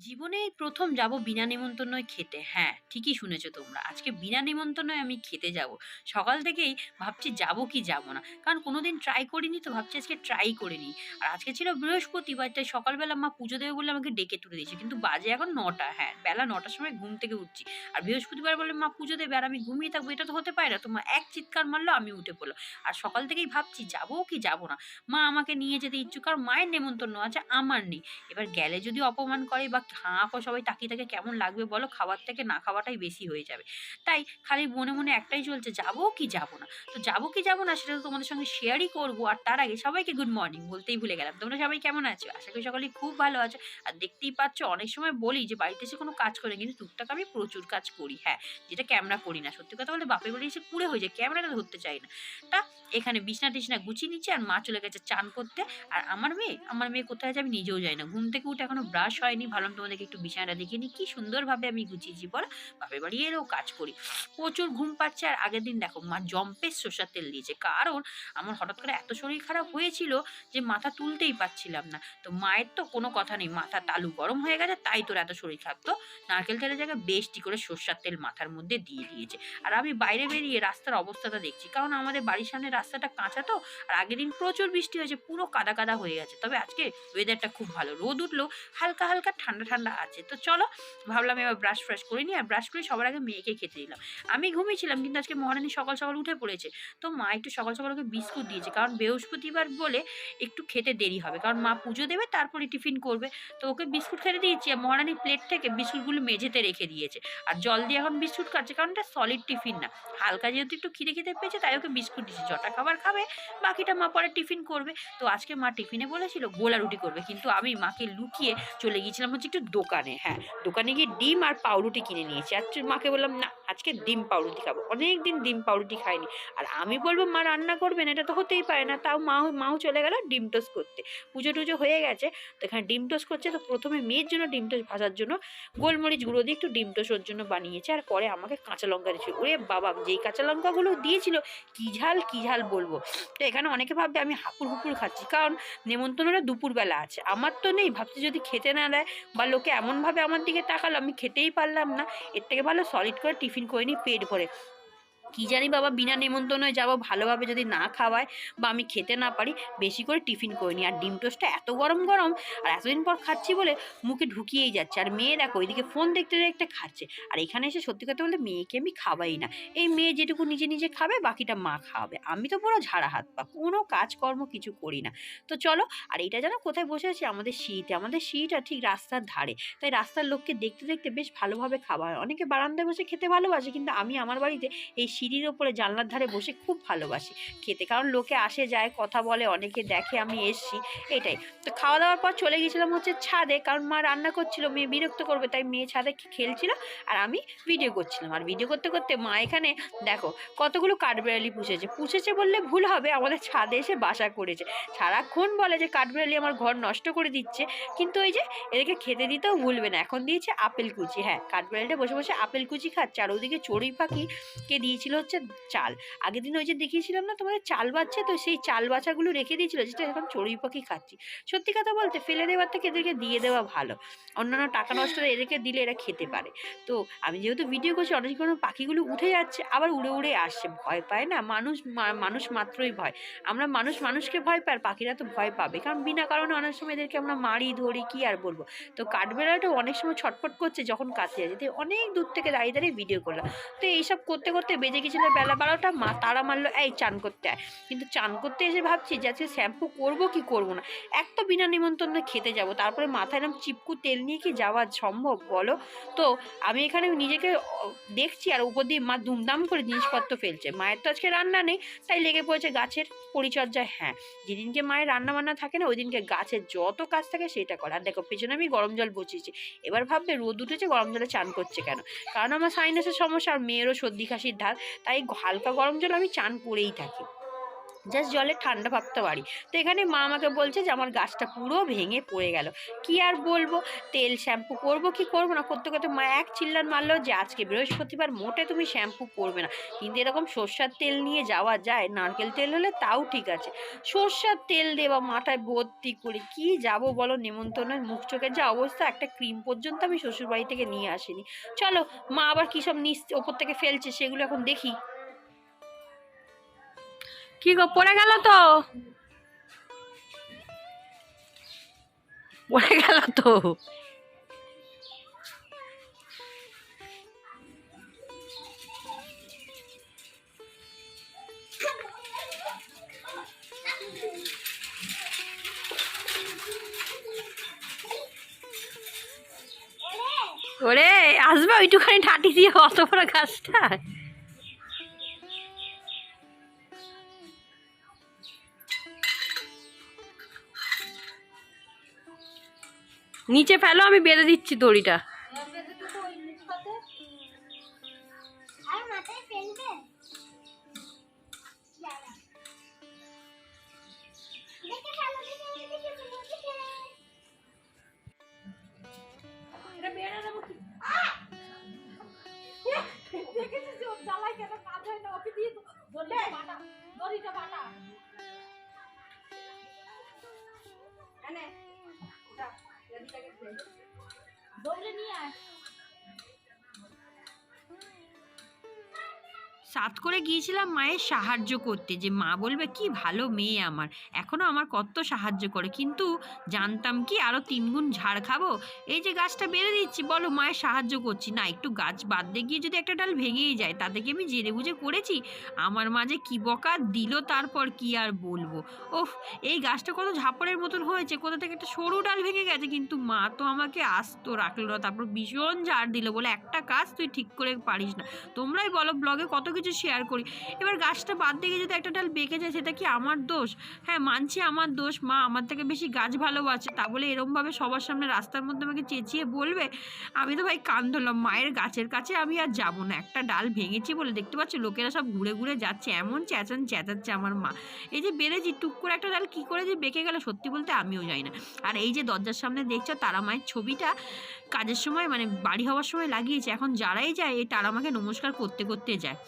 জীবনে প্রথম যাব বিনা নিমন্ত্রণয় খেতে। হ্যাঁ, ঠিকই শুনেছ তোমরা। আজকে বিনা নিমন্ত্রণয় আমি খেতে যাব। সকাল থেকেই ভাবছি যাব কি যাব না। কারণ কোনোদিন ট্রাই করিনি তো ভাবছি আজকে ট্রাই করে নিই। আর আজকে ছিল বৃহস্পতিবার তাই সকালবেলা মা পুজো দেবে বলে আমাকে ডেকে তুলে দিয়েছে। কিন্তু বাজে এখন নটা হ্যাঁ, বেলা নটার সময় ঘুম থেকে উঠছি। আর বৃহস্পতিবার বলে মা পুজো দেবে আর আমি ঘুমিয়ে থাকব এটা তো হতে পারে না। তো মা এক চিৎকার মারলো আমি উঠে পড়ল আর সকাল থেকেই ভাবছি যাব কি যাব না। মা আমাকে নিয়ে যেতে ইচ্ছুক কারণ মায়ের নেমন্তন্ন আছে আমার নেই। এবার গেলে যদি অপমান করে বা হাঁ করে সবাই তাকিয়ে থাকে কেমন লাগবে বলো? খাবার থেকে না খাওয়াটাই বেশি হয়ে যাবে। তাই খালি মনে, মনে একটাই চলছে যাব কি যাব না। তো যাব কি যাব না সেটা তো তোমাদের সঙ্গে শেয়ারই করব আর তার আগে সবাইকে গুড মর্নিং বলতেই ভুলে গেলাম। তোমরা সবাই কেমন আছো? আশা করি সকলেই খুব ভালো আছো। আর দেখতেই পাচ্ছ অনেক সময় বলি যে বাড়িতে এসে কোনো কাজ করে। কিন্তু টুকটাক আমি প্রচুর কাজ করি। হ্যাঁ, যেটা ক্যামেরা করি না। সত্যি কথা বলতে বাপের বাড়ি এসে কুঁড়ে হয়ে যায়। ক্যামেরাটা ধরতে চাই না। তা এখানে বিছনা-টিছনা গুছিয়ে নিচ্ছি আর মা চলে গেছে চান করতে। আর আমার মেয়ে, আমার মেয়ে কোথায় আছে আমি নিজেও যাই না। ঘুম থেকে উঠে এখনও ব্রাশ হয়নি। ভাবলাম তোমাদেরকে একটু বিছানাটা দেখিয়ে নিই। কি সুন্দরভাবে আমি গুছিয়েছি বলো? বাপের বাড়ি এলেও কাজ করি। প্রচুর ঘুম পাচ্ছে আর আগের দিন দেখো মা জম্পের সর্ষের তেল দিয়েছে। কারণ আমার হঠাৎ করে এত শরীর খারাপ হয়েছিল যে মাথা তুলতেই পারছিলাম না। তো মায়ের তো কোনো কথা নেই। মাথার তালু গরম হয়ে গেছে তাই তোর এত শরীর খারাপ। তো নারকেল তেলের জায়গায় বেশটি করে সর্ষের তেল মাথার মধ্যে দিয়ে দিয়েছে। আর আমি বাইরে বেরিয়ে রাস্তার অবস্থাটা দেখছি। কারণ আমাদের বাড়ির সামনে রাস্তাটা কাঁচা তো। আর আগের দিন প্রচুর বৃষ্টি হয়েছে। পুরো কাদা, কাদা হয়ে গেছে। তবে আজকে ওয়েদারটা খুব ভালো। রোদ উঠল হালকা, হালকা ঠান্ডা, ঠান্ডা আছে। তো চলো ভাবলাম এবার ব্রাশ ফ্রাশ করে নিই। আর ব্রাশ করে সবার আগে মেয়েকে খেতে দিলাম। আমি ঘুমিয়েছিলাম কিন্তু আজকে মহারানী সকাল, সকাল উঠে পড়েছে। তো মা একটু সকাল, সকাল ওকে বিস্কুট দিয়েছে। কারণ বৃহস্পতিবার বলে একটু খেতে দেরি হবে। কারণ মা পুজো দেবে তারপরে টিফিন করবে। তো ওকে বিস্কুট খেতে দিয়েছি। আর মহারানী প্লেট থেকে বিস্কুটগুলো মেঝেতে রেখে দিয়েছে। আর জল দিয়ে এখন বিস্কুট খাচ্ছে। কারণ এটা সলিড টিফিন না। হালকা যেহেতু একটু খিদে, খিদে পেয়েছে তাই ওকে বিস্কুট দিয়েছে যটা খাবার খাবে বাকিটা মা পরে টিফিন করবে। তো আজকে মা টিফিনে বলেছিল গোলা রুটি করবে। কিন্তু আমি মাকে লুকিয়ে চলে গিয়েছিলাম হচ্ছে একটু দোকানে। হ্যাঁ, দোকানে গিয়ে ডিম আর পাউরুটি কিনে নিয়েছি। আর মাকে বললাম না আজকে ডিম পাউরুটি খাব। অনেক দিন ডিম পাউরুটি খাইনি। আর আমি বলব মা রান্না করবেন এটা তো হতেই পারে না। তাও মা মাও চলে গেল ডিম টোস্ট করতে। পুজো-টুজো হয়ে গেছে। তো এখানে ডিম টোস্ট করছে। তো প্রথমে মেয়ের জন্য ডিম টোস্ট ভাজার জন্য গোলমরিচ গুঁড়ো দিয়ে একটু ডিম টোস্ট ওর জন্য বানিয়েছে। আর পরে আমাকে কাঁচা লঙ্কা দিয়েছিল। ওরে বাবা! যেই কাঁচা লঙ্কাগুলো দিয়েছিল কি ঝাল, কি ঝাল বলব তো এখানে অনেকে ভাববে আমি হাপুর, হুপুর খাচ্ছি। কারণ নেমন্তন্নটা দুপুরবেলা আছে। আমার তো নেই। ভাবছি যদি খেতে না দেয় বা লোকে এমনভাবে আমার দিকে তাকালো আমি খেতেই পারলাম না। এর থেকে ভালো সলিড করে টিফিন করে নিই পেট ভরে। কি জানি বাবা বিনা নেমন্তন্নয় যাব ভালোভাবে যদি না খাওয়ায় বা আমি খেতে না পারি বেশি করে টিফিন করে নিই। আর ডিম টোস্টটা এত গরম, গরম আর এতদিন পর খাচ্ছি বলে মুখে ঢুকিয়েই যাচ্ছে। আর মেয়ে দেখো ওইদিকে ফোন দেখতে, দেখতে খাচ্ছে। আর এখানে এসে সত্যি কথা বলতে মেয়েকে আমি খাওয়াই না। এই মেয়ে যেটুকু নিজে, নিজে খাবে বাকিটা মা খাওয়াবে। আমি তো পুরো ঝাড়া হাত পা। কোনো কাজকর্ম কিছু করি না। তো চলো আর এটা যেন কোথায় বসে আছে আমাদের সিঁড়িতে। আমাদের সিঁড়িটা ঠিক রাস্তার ধারে। তাই রাস্তার লোককে দেখতে, দেখতে বেশ ভালোভাবে খাওয়া হয়। অনেকে বারান্দায় বসে খেতে ভালোবাসে। কিন্তু আমি আমার বাড়িতে এই সিঁড়ির ওপরে জানলার ধারে বসে খুব ভালোবাসি খেতে। কারণ লোকে আসে যায় কথা বলে অনেকে দেখে আমি এসছি এটাই। তো খাওয়া দাওয়ার পর চলে গেছিলাম হচ্ছে ছাদে। কারণ মা রান্না করছিল মেয়ে বিরক্ত করবে তাই মেয়ে ছাদে খেলছিল আর আমি ভিডিও করছিলাম। আর ভিডিও করতে, করতে মা এখানে দেখো কতগুলো কাঠবিড়ালি পুষেছে। পুষেছে বললে ভুল হবে আমাদের ছাদে এসে বাসা করেছে। সারাক্ষণ বলে যে কাঠবিড়ালি আমার ঘর নষ্ট করে দিচ্ছে। কিন্তু ওই যে এদেরকে খেতে দিতেও ভুলবে না। এখন দিয়েছে আপেল কুচি। হ্যাঁ, কাঠবিড়ালিটা বসে, বসে আপেল কুচি খাচ্ছে। আর ওদিকে চড়ুই পাখিকে দিয়েছিল হচ্ছে চাল। আগের দিন ওই যে দেখিয়েছিলাম না তোমাদের চাল বাচ্ছে তো সেই চাল বাছাগুলো রেখে দিয়েছিল যেটা এখন চড়ুই পাখি খাচ্ছি। সত্যি কথা বলতে ফেলে দেওয়ার থেকে এদেরকে দিয়ে দেওয়া ভালো। অন্যান্য টাকা নষ্ট এদেরকে দিলে এরা খেতে পারে। তো আমি যেহেতু ভিডিও করছি অনেক সময় পাখিগুলো উঠে যাচ্ছে আবার উড়ে, উড়ে আসছে। ভয় পায় না মানুষ মানুষ মাত্রই ভয়। আমরা মানুষ মানুষকে ভয় আর পাখিরা তো ভয় পাবে। কারণ বিনা কারণে অনেক সময় এদেরকে আমরা মারি, ধরি কি আর বলব তো কাঠবিড়ালিটাও অনেক সময় ছটফট করছে যখন কাছে। তো অনেক দূর থেকে দাঁড়িয়ে, দাঁড়িয়ে ভিডিও করলাম। তো এইসব করতে, করতে বেজে গেছিল বেলা ১২টা মা তারা মারল এই চান করতে আয়। কিন্তু চান করতে এসে ভাবছি যে আজকে শ্যাম্পু করব কি করব না। এক তো বিনা নিমন্ত্রণে খেতে যাব। তারপরে মাথায় এরকম চিপকু তেল নিয়ে কি যাওয়া সম্ভব বলো? তো আমি এখানে নিজেকে দেখছি আর উপর দিয়ে মা দুমদাম করে জিনিসপত্র ফেলছে। মায়ের তো আজকে রান্না নেই তাই লেগে পড়েছে গাছের পরিচর্যায়। হ্যাঁ, যেদিনকে মায়ের রান্না-বান্না থাকে না ওইদিনকে গাছের যত কাজ থাকে সেটা করে। আর দেখো পেছনে আমি গরম জল বসিয়েছি। এবার ভাববে রোদ উঠেছে গরম জলে চান করছে কেন? কারণ আমার সাইনাসের সমস্যা আর মেয়েরও সর্দি কাশির ধাত। তাই হালকা গরম জল আমি চান করেই থাকি। জাস্ট জলে ঠান্ডা ভাবতে পারি। তো এখানে মা আমাকে বলছে যে, আমার গাছটা পুরো ভেঙে পড়ে গেল। কি আর বলব? তেল শ্যাম্পু করব কি করব না? করতে করতে মা এক চিল্লার মারলো যে, আজকে বৃহস্পতিবার, মোটে তুমি শ্যাম্পু করবে না। কিন্তু এরকম সর্ষার তেল নিয়ে যাওয়া যায়, নারকেল তেল হলে তাও ঠিক আছে। সর্ষার তেল দেওয়া মাথায় ভর্তি করে কি যাব বলো? নেমন্তন্নের মুখ চোখের যা অবস্থা, একটা ক্রিম পর্যন্ত আমি শ্বশুরবাড়ি থেকে নিয়ে আসিনি। চলো, মা আবার কী সব নিচ, ওপর থেকে ফেলছে, সেগুলো এখন দেখি। কি গো, পড়ে গেল তো? পড়ে গেল তো? ওরে, আসবে ওইটুখানি ঠাটি দিয়ে অত বড় গাছটা নিচে ফেলো আমি বেঁধে দিচ্ছি দড়িটা। করে গিয়েছিলাম মায়ের সাহায্য করতে যে, মা বলবে, কি ভালো মেয়ে আমার। এখনও আমার কত সাহায্য করে। কিন্তু জানতাম কি আরও তিনগুণ ঝাড় খাব? এই যে গাছটা বেড়ে দিচ্ছি, বলো মায়ের সাহায্য করছি। না, একটু গাছ বাদ দিয়ে গিয়ে যদি একটা ডাল ভেঙেই যায় তাতে কি আমি জেনে বুঝে করেছি। আমার মাঝে কি বকা দিল, তারপর কি আর বলব? ওফ, এই গাছটা কত ঝাপড়ের মতন হয়েছে। কোথা থেকে একটা সরু ডাল ভেঙে গেছে? কিন্তু মা তো আমাকে আস্ত রাখল না, তারপর ভীষণ ঝাড় দিল বলে, একটা কাজ তুই ঠিক করে পারিস না। তোমরাই বলো, ব্লগে কত কিছু শেয়ার করি। এবার গাছটা বাদ দিয়ে যদি একটা ডাল বেঁকে যায়, সেটা কি আমার দোষ? হ্যাঁ মানছি আমার দোষ। মা আমার থেকে বেশি গাছ ভালোবাসে। তা বলে এরমভাবে সবার সামনে রাস্তার মধ্যে আমাকে চেঁচিয়ে বলবে, আমি তো ভাই কান ধরলাম। মায়ের গাছের কাছে আমি আর যাব না। একটা ডাল ভেঙেছি বলে দেখতে পাচ্ছ, লোকেরা সব ঘুরে ঘুরে যাচ্ছে। এমন চেঁচান চেঁচাচ্ছে আমার মা। এই যে বেড়েছি টুক করে একটা ডাল কী করে যে বেঁকে গেল, সত্যি বলতে আমিও যাই না। আর এই যে দরজার সামনে দেখছ তারা মায়ের ছবিটা, কাজের সময় মানে বাড়ি হওয়ার সময় লাগিয়েছে। এখন যারাই যায়, এই তারা আমাকে নমস্কার করতে করতে যায়।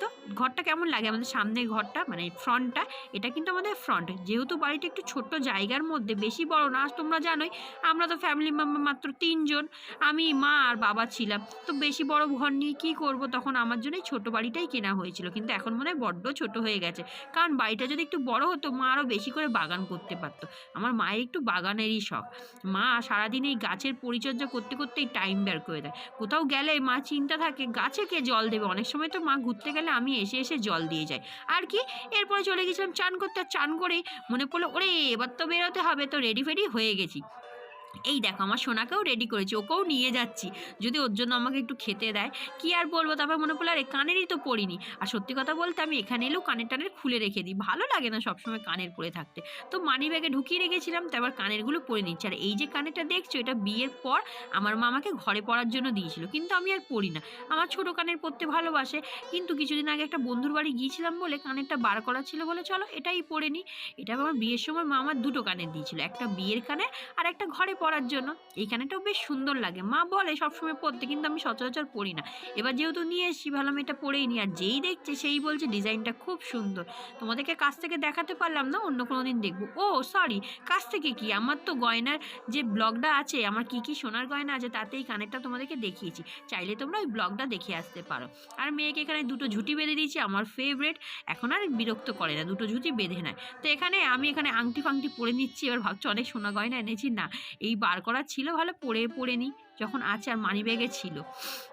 তো ঘরটা কেমন লাগে? আমাদের সামনের ঘরটা মানে ফ্রন্টটা, এটা কিন্তু আমাদের ফ্রন্ট। যেহেতু বাড়িটা একটু ছোট্ট জায়গার মধ্যে, বেশি বড় না তোমরা জানোই, আমরা তো ফ্যামিলি মেম্বার মাত্র তিনজন, আমি, মা আর বাবা ছিলাম। তো বেশি বড় ঘর নিয়ে কী করব? তখন আমার জন্যই ছোট বাড়িটাই কেনা হয়েছিল। কিন্তু এখন মনে হয় বড্ড ছোট হয়ে গেছে। কারণ বাড়িটা যদি একটু বড় হতো, মা আরও বেশি করে বাগান করতে পারতো। আমার মায়ের একটু বাগানেরই শখ। মা সারাদিন এই গাছের পরিচর্যা করতে করতেই টাইম বের করে দেয়। কোথাও গেলে মা চিন্তা থাকে, গাছে কে জল দেবে? অনেক সময় তো মা ঘুরতে গেলে আমি এসে এসে জল দিয়ে যাই। আর কি? এরপরে চলে গেছিলাম চান করতে। চান করেই মনে পড়ল, ওরে, এবার তো বেরোতে হবে, তো রেডি ফেডি হয়ে গেছি। এই দেখো, আমার সোনাকেও রেডি করেছি, ওকেও নিয়ে যাচ্ছি। যদি ওর জন্য আমাকে একটু খেতে দেয়, কি আর বলব? তারপর মনে পড়ল, আরে, কানেরই তো পড়িনি। আর সত্যি কথা বলতে আমি এখানে এলেও কানের টানের খুলে রেখে দিই। ভালো লাগে না সবসময় কানের পরে থাকতে। তো মানি ব্যাগে ঢুকিয়ে রেখেছিলাম তারপর কানেরগুলো পরে নিচ্ছি। আর এই যে কানেরটা দেখছ, এটা বিয়ের পর আমার মা আমাকে ঘরে পড়ার জন্য দিয়েছিল। কিন্তু আমি আর পড়ি না। আমার ছোটো কানের পরতে ভালোবাসে। কিন্তু কিছুদিন আগে একটা বন্ধুর বাড়ি গিয়েছিলাম বলে কানেরটা বার করা ছিল বলে, চলো, এটাই পরে নিই এটা আমার বিয়ের সময় মা আমার দুটো কানের দিয়েছিল। একটা বিয়ের কানের আর একটা ঘরে পরার জন্য। এই কানেরটাও বেশ সুন্দর লাগে। মা বলে সবসময় পরতে কিন্তু আমি সচরাচর পরি না। এবার যেহেতু নিয়ে এসেছি, ভাবলাম এটা পরেই নি। আর যেই দেখছে, সেই বলছে ডিজাইনটা খুব সুন্দর। তোমাদেরকে কাছ থেকে দেখাতে পারলাম না, অন্য কোনো দিন দেখব। ও সরি কাছ থেকে কি? আমার তো গয়নার যে ব্লগটা আছে, আমার কি কি সোনার গয়না আছে, তাতেই কানেরটা তোমাদেরকে দেখিয়েছি। চাইলে তোমরা ওই ব্লগটা দেখে আসতে পারো। আর মেয়েকে এখানে দুটো ঝুঁটি বেঁধে দিয়েছি, আমার ফেভারেট এখন আর বিরক্ত করে না, দুটো ঝুঁটি বেঁধে নেয়। তো এখানে আমি এখানে আংটি ফাংটি পরে নিচ্ছি, এবার ভাবছি অনেক সোনা গয়না এনেছি। না এই বার করা ছিল ভালো পরে পরে নিই যখন আছে আর মানি ব্যাগে ছিল।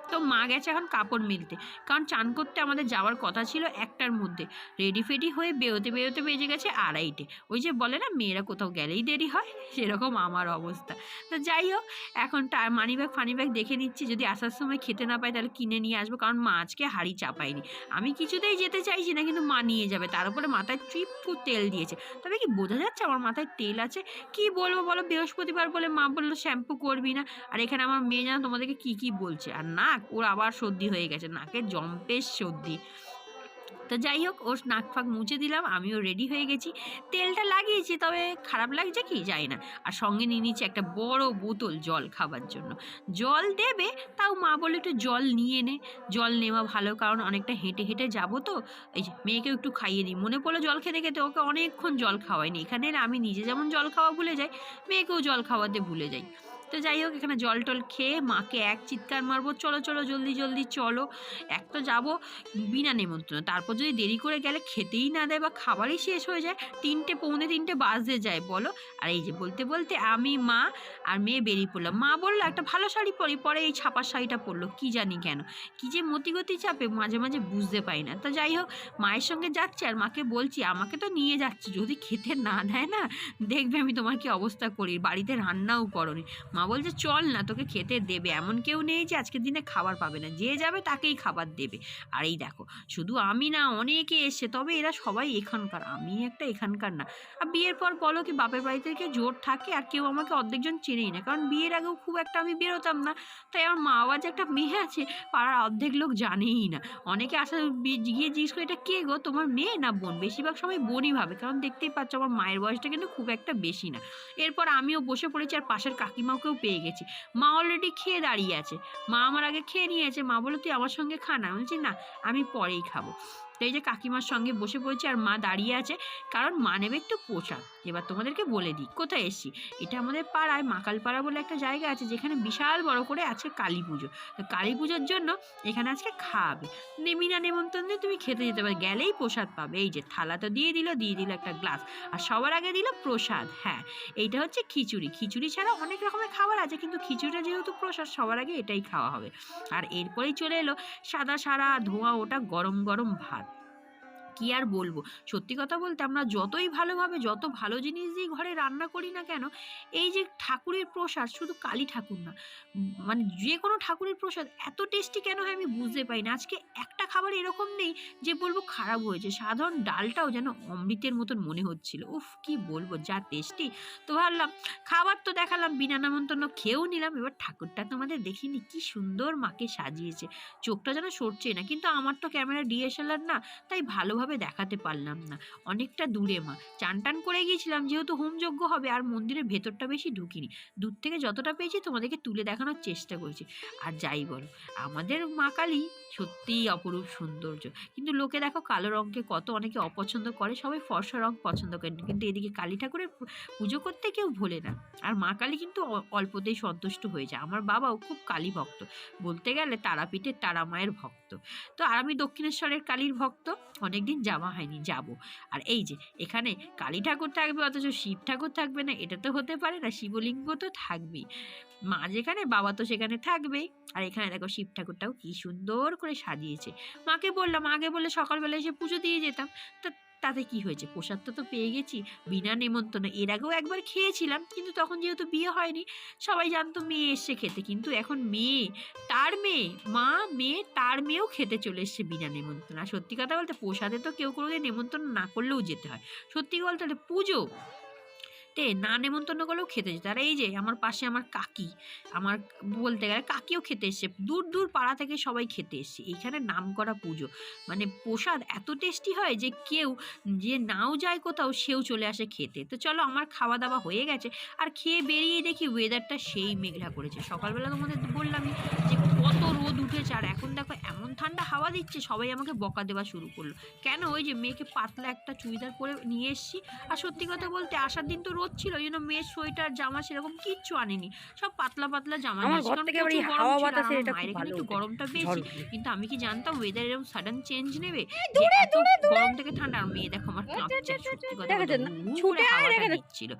তো মা গেছে এখন কাপড় মিলতে। কারণ চান করতে আমাদের যাওয়ার কথা ছিল একটার মধ্যে। রেডি ফেডি হয়ে বেরোতে বেরোতে বেজে গেছে আড়াইটে। ওই যে বলে না, মেয়েরা কোথাও গেলেই দেরি হয়, সেরকম আমার অবস্থা। তো যাই হোক, এখন মানি ব্যাগ ফানি ব্যাগ দেখে নিচ্ছি। যদি আসার সময় খেতে না পাই তাহলে কিনে নিয়ে আসব, কারণ মা আজকে হাড়ি চাপায়নি। আমি কিছুতেই যেতে চাইছি না, কিন্তু মা নিয়ে যাবে। তার উপরে মাথায় ট্রিপটু তেল দিয়েছে। তবে কি বোঝা যাচ্ছে আমার মাথায় তেল আছে? কি বলব বলো? বৃহস্পতিবার বলে মা বলল, শ্যাম্পু করবি না। আর এখানে আমার মেয়ে যেন তোমাদেরকে কি কি বলছে? আর নাক, ওর আবার সর্দি হয়ে গেছে। নাকের জম্পেশ সর্দি। তো যাই হোক, ওর নাক ফাঁক মুছে দিলাম, আমিও রেডি হয়ে গেছি। তেলটা লাগিয়েছি, তবে খারাপ লাগছে কি যাই না। আর সঙ্গে নিয়ে নিচ্ছি একটা বড় বোতল জল খাবার জন্য। জল দেবে, তাও মা বলে একটু জল নিয়ে নে। জল নেওয়া ভালো, কারণ অনেকটা হেঁটে হেঁটে যাব তো। এই যে মেয়েকেও একটু খাইয়ে দিই। মনে পড়ল জল খেতে খেতে ওকে অনেকক্ষণ জল খাওয়াইনি। এখানে আমি নিজে যেমন জল খাওয়া ভুলে যাই, মেয়েকেও জল খাওয়াতে ভুলে যাই। তো যাই হোক, এখানে জল টল খেয়ে মাকে এক চিৎকার মারবো, চলো চলো, জলদি জলদি, চলো। এক তো যাব বিনা নেমন্ত্রণ। তারপর যদি দেরি করে গেলে খেতেই না দেয় বা খাবারই শেষ হয়ে যায়, তিনটে, পৌনে তিনটে বাজতে যায়, বলো? আর এই যে বলতে বলতে আমি, মা আর মেয়ে বেরিয়ে পড়লাম। মা বলল, একটা ভালো শাড়ি পরি। পরে এই ছাপার শাড়িটা পরলো, কি জানি কেন। কি যে মতিগতি চাপে মাঝে মাঝে বুঝতে পারি না। তো যাই হোক, মায়ের সঙ্গে যাচ্ছে আর মাকে বলছি, আমাকে তো নিয়ে যাচ্ছে, যদি খেতে না দেয় না, দেখবে আমি তোমার কি অবস্থা করি। বাড়িতে রান্নাও করনি। মা বলছে, চল না, তোকে খেতে দেবে। এমন কেউ নেই যে আজকের দিনে খাবার পাবে না। যে যাবে তাকেই খাবার দেবে। আর এই দেখো, শুধু আমি না, অনেকে এসছে, তবে এরা সবাই এখানকার। আমি একটা এখানকার না। আর বিয়ের পর বলো কি, বাপের বাড়ি থেকে জোর থাকে আর কেউ আমাকে অর্ধেকজন চেনেই না। কারণ বিয়ের আগেও খুব একটা আমি বেরোতাম না। তাই আমার মা বাবার যে একটা মেয়ে আছে, পাড়ার অর্ধেক লোক জানেই না। অনেকে আসা গিয়ে জিজ্ঞেস করে, এটা কে গো? তোমার মেয়ে না বোন? বেশিরভাগ সময় বোনই ভাবে। কারণ দেখতেই পাচ্ছ, আমার মায়ের বয়সটা কিন্তু খুব একটা বেশি না। এরপর আমিও বসে পড়েছি আর পাশের কাকিমাকেও পেয়ে গেছি। মা অলরেডি খেয়ে দাঁড়িয়ে আছে। মা আমার আগে খেয়ে নিয়েছে। মা বলে তুই আমার সঙ্গে খা না। বলছি, না, আমি পরেই খাব। তো এই যে কাকিমার সঙ্গে বসে পড়েছি আর মা দাঁড়িয়ে আছে, কারণ মা নেবে একটু পোশাক এবার তোমাদেরকে বলে দিই, কোথায় এসছি? এটা আমাদের পাড়ায় মাকালপাড়া বলে একটা জায়গা আছে, যেখানে বিশাল বড় করে আছে কালী পুজো। তো কালী পুজোর জন্য এখানে আজকে খাওয়াবে নেমিনা নেমন্তন্নে তুমি খেতে যেতে পারবে গেলেই প্রসাদ পাবে। এই যে থালা তো দিয়ে দিল দিয়ে দিল একটা গ্লাস। আর সবার আগে দিল প্রসাদ হ্যাঁ। এইটা হচ্ছে খিচুড়ি। খিচুড়ি ছাড়া অনেক রকমের খাবার আছে, কিন্তু খিচুড়িটা যেহেতু প্রসাদ, সবার আগে এটাই খাওয়া হবে। আর এরপরেই চলে এলো সাদা সারা ধোঁয়া, ওটা গরম গরম ভাত। কি আর বলব? সত্যি কথা বলতে আমরা যতই ভালোভাবে, যত ভালো জিনিস দিয়ে ঘরে রান্না করি না কেন, এই যে ঠাকুরের প্রসাদ শুধু কালী ঠাকুর না মানে যে কোনো ঠাকুরের প্রসাদ এত টেস্টি কেন হয় আমি বুঝতে পারি না। আজকে একটা খাবার এরকম নেই যে বলব খারাপ হয়েছে। সাধারণ ডালটাও যেন অমৃতের মতন মনে হচ্ছিল। উফ, কি বলব, যা টেস্টি। তো ভাবলাম, খাবার তো দেখালাম, বিনা নামন্তন্ন খেয়েও নিলাম। এবার ঠাকুরটা তোমাদের দেখিনি, কি সুন্দর মাকে সাজিয়েছে। চোখটা যেন সরছে না, কিন্তু আমার তো ক্যামেরা ডিএসএলআর না, তাই ভালোভাবে দেখাতে পারলাম না। অনেকটা দূরে মা। চান টান করে গিয়েছিলাম, যেহেতু হোমযজ্ঞ হবে আর মন্দিরের ভেতরটা বেশি ঢুকিনি। দূর থেকে যতটা পেয়েছি তোমাদেরকে তুলে দেখানোর চেষ্টা করেছি। আর যাই বলো, আমাদের মা কালী সত্যিই অপরূপ সৌন্দর্য। কিন্তু লোকে দেখো কালো রঙকে কত অনেকে অপছন্দ করে, সবাই ফর্সা রঙ পছন্দ করে। কিন্তু এদিকে কালী ঠাকুরের পুজো করতে কেউ ভোলে না। আর মা কালী কিন্তু অল্পতেই সন্তুষ্ট হয়ে যায়। আমার বাবাও খুব কালী ভক্ত। বলতে গেলে তারাপীঠের তারা মায়ের ভক্ত। তো আর আমি দক্ষিণেশ্বরের কালীর ভক্ত। অনেকদিন যাওয়া হয়নি যাব। আর এই যে, এখানে কালী ঠাকুর থাকবে, অথচ শিব ঠাকুর থাকবে না, এটা তো হতে পারে না, শিবলিঙ্গ তো থাকবেই। মা যেখানে, বাবা তো সেখানে থাকবে আর এখানে দেখো শিব ঠাকুরটাও কি সুন্দর করে সাজিয়েছে। মাকে বললাম, আগে বলে সকালবেলা এসে পুজো দিয়ে যেতাম। তো তাতে কি হয়েছে? প্রসাদটা তো পেয়ে গেছি। বিনা নেমন্তন্ন, এর আগেও একবার খেয়েছিলাম, কিন্তু তখন যেহেতু বিয়ে হয়নি, সবাই জানতো মেয়ে এসছে খেতে। কিন্তু এখন মেয়ে, তার মেয়ে, মা, মেয়ে, তার মেয়েও খেতে চলে এসছে বিনা নেমন্তন্ন। আর সত্যি কথা বলতে, প্রসাদে তো কেউ কোনোদিন নেমন্তন্ন না করলেও যেতে হয়। সত্যি বলতে পুজো তে না নেমন্তন্ন করলেও খেতে যেত। আর এই যে আমার পাশে আমার কাকি, আমার বলতে গেলে কাকিও খেতে এসছে। দূর দূর পাড়া থেকে সবাই খেতে এসছে। এইখানে নাম করা পুজো। মানে প্রসাদ এত টেস্টি হয় যে কেউ যে নাও যায় কোথাও, সেও চলে আসে খেতে। তো চলো আমার খাওয়া দাওয়া হয়ে গেছে। আর খেয়ে বেরিয়ে দেখি ওয়েদারটা সেই মেঘলা করেছে। সকালবেলা তোমাদের বললামই যে কত উঠেছে। আর এখন দেখো এমন ঠান্ডা হাওয়া দিচ্ছে সবাই আমাকে বকা দেওয়া শুরু করল। কেন? ওই যে মেয়েকে পাতলা একটা চুড়িদার পরে নিয়ে এসছি। আর সত্যি কথা বলতে আসার দিন তো রোদ ছিল ওই জন্য মেয়ের সোয়েটার জামা সেরকম কিচ্ছু আনেনি। সব পাতলা পাতলা জামা ছিল। মায়ের এখানে একটু গরমটা বেশি। কিন্তু আমি কি জানতাম ওয়েদার এরকম সাডেন চেঞ্জ নেবে? এত গরম থেকে ঠান্ডা। আর মেয়ে দেখো আমার সত্যি কথা। দিচ্ছিল।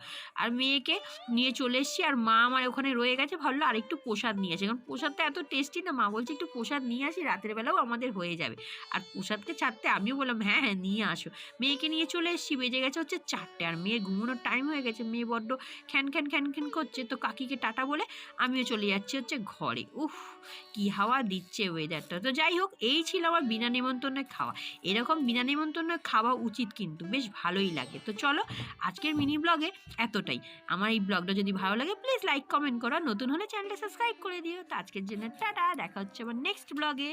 আর মেয়েকে নিয়ে চলে এসেছি। আর মা আমার ওখানে রয়ে গেছে ভাবলো আর একটু প্রসাদ নিয়ে আসে। কারণ প্রসাদটা এত টেস্টি না মা বলছে একটু প্রসাদ নিয়ে আসি, রাতের বেলাও আমাদের হয়ে যাবে। আর প্রসাদকে ছাড়তে আমিও বললাম হ্যাঁ হ্যাঁ নিয়ে আসো। মেয়েকে নিয়ে চলে এসেছি, বেজে গেছে হচ্ছে চারটে। আর মেয়ের ঘুমানোর টাইম হয়ে গেছে, মেয়ে বড্ড খ্যান খ্যান খ্যান খ্যান করছে। তো কাকিকে টাটা বলে আমিও চলে যাচ্ছি হচ্ছে ঘরে। উফ, কি হাওয়া দিচ্ছে ওয়েদারটা তো যাই হোক, এই ছিল আমার বিনা নিমন্ত্রণে খাওয়া। এরকম বিনা নিমন্ত্রণে খাওয়া উচিত কিন্তু, বেশ ভালোই লাগে। তো চলো, আজকের মিনি ব্লগে এতটাই। আমার এই ব্লগটা যদি ভালো লাগে প্লিজ লাইক কমেন্ট করো। নতুন হলে চ্যানেলটা সাবস্ক্রাইব করে দিও। তো আজকের জন্য টাটা, দেখা হচ্ছে নেক্সট ব্লগে